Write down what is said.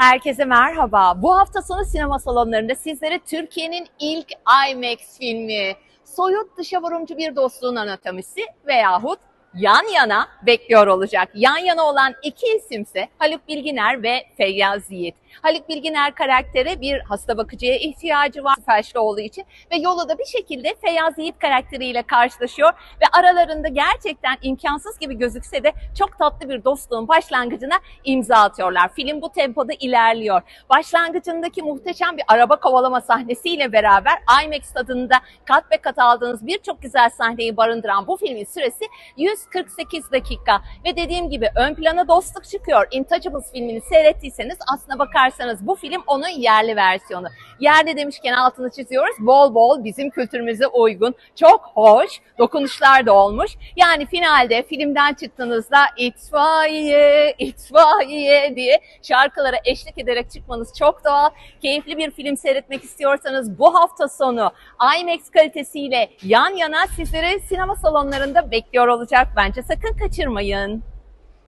Herkese merhaba. Bu hafta sonu sinema salonlarında sizlere Türkiye'nin ilk IMAX filmi Soyut Dışa Vurumcu Bir Dostluğun Anatomisi veyahut Yan Yana bekliyor olacak. Yan yana olan iki isimse Haluk Bilginer ve Feyyaz Yiğit. Haluk Bilginer karakteri bir hasta bakıcıya ihtiyacı var felçli olduğu için ve yola da bir şekilde Feyyaz Yiğit karakteriyle karşılaşıyor ve aralarında gerçekten imkansız gibi gözükse de çok tatlı bir dostluğun başlangıcına imza atıyorlar. Film bu tempoda ilerliyor. Başlangıcındaki muhteşem bir araba kovalama sahnesiyle beraber IMAX tadında kat be kat aldığınız birçok güzel sahneyi barındıran bu filmin süresi 148 dakika ve dediğim gibi ön plana dostluk çıkıyor. Intouchables filmini seyrettiyseniz aslına bakarsanız bu film onun yerli versiyonu. Yerli demişken altını çiziyoruz. Bol bol bizim kültürümüze uygun, çok hoş dokunuşlar da olmuş. Yani finalde filmden çıktığınızda itfaiye, itfaiye diye şarkılara eşlik ederek çıkmanız çok doğal. Keyifli bir film seyretmek istiyorsanız bu hafta sonu IMAX kalitesiyle yan yana sizleri sinema salonlarında bekliyor olacak. Bence sakın kaçırmayın.